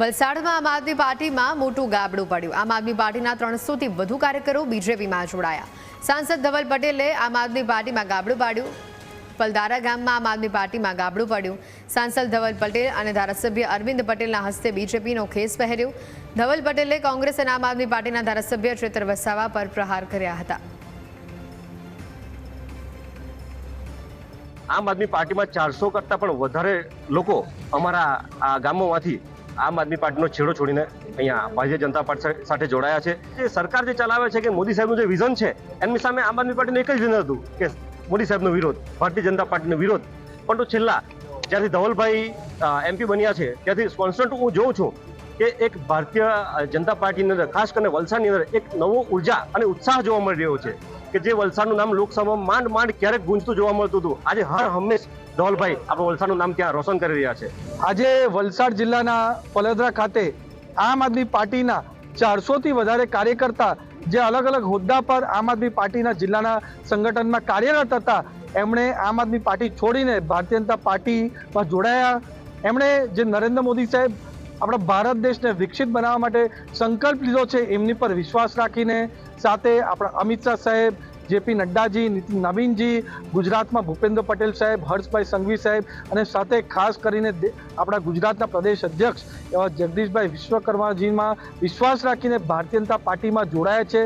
વલસાડમાં આમ આદમી પાર્ટીમાં મોટું ગાબડું પડ્યું. આમ આદમી પાર્ટીના ત્રણસોથી વધુ કાર્યકરો બીજેપીમાં જોડાયા. સાંસદ ધવલ પટેલે આમ આદમી પાર્ટીમાં ગાબડું પાડ્યું. પલદારા ગામમાં આમ આદમી પાર્ટીમાં ગાબડું પડ્યું. સાંસદ ધવલ પટેલ અને ધારાસભ્ય અરવિંદ પટેલના હસ્તે બીજેપીનો ખેસ પહેર્યો. ધવલ પટેલે કોંગ્રેસ અને આમ આદમી પાર્ટીના ધારાસભ્ય ચેતર વસાવા પર પ્રહાર કર્યા હતા. આમ આદમી પાર્ટીમાં ચારસો કરતાં પણ વધારે લોકો અમારા આ ગામોમાંથી આમ આદમી પાર્ટીનો છેડો છોડીને અહીંયા ભારતીય જનતા પાર્ટી સાથે જોડાયા છે. જે સરકાર જે ચલાવે છે કે મોદી સાહેબનું જે વિઝન છે, એમની સામે આમ આદમી પાર્ટીનું એક જ વિઝન હતું કે મોદી સાહેબનો વિરોધ, ભારતીય જનતા પાર્ટીનો વિરોધ. પરંતુ છેલ્લા જ્યારથી ધવલભાઈ એમપી બન્યા છે ત્યારથી કોન્સ્ટન્ટ હું જોઉં છું કે એક ભારતીય જનતા પાર્ટીની અંદર, ખાસ કરીને વલસાડની અંદર એક નવો ઊર્જા અને ઉત્સાહ જોવા મળી રહ્યો છે. કે જે વલસાડનું નામ લોકસભામાં માંડ માંડ ક્યારેક ગુંજતું જોવા મળતું હતું. આજે હર હંમેશ ધોલભાઈ આપણે વલસાડનું નામ ત્યાં રોશન કરી રહ્યા છે. આજે વલસાડ જિલ્લાના પલોદરા ખાતે આમ આદમી પાર્ટીના ચારસોથી વધારે કાર્યકર્તા જે અલગ અલગ હોદ્દા પર આમ આદમી પાર્ટીના જિલ્લાના સંગઠનમાં કાર્યરત હતા, એમણે આમ આદમી પાર્ટી છોડીને ભારતીય જનતા પાર્ટીમાં જોડાયા. એમણે જે નરેન્દ્ર મોદી સાહેબ આપણા ભારત દેશને વિકસિત બનાવવા માટે સંકલ્પ લીધો છે, એમની પર વિશ્વાસ રાખીને. સાથે આપણા અમિત શાહ સાહેબ જેપી નડ્ડાજી નવીનજી, ગુજરાતમાં ભૂપેન્દ્ર પટેલ સાહેબ, હર્ષભાઈ સંઘવી સાહેબ અને સાથે ખાસ કરીને આપણા ગુજરાતના પ્રદેશ અધ્યક્ષ એવા જગદીશભાઈ વિશ્વકર્માજીમાં વિશ્વાસ રાખીને ભારતીય જનતા પાર્ટીમાં જોડાયા છે.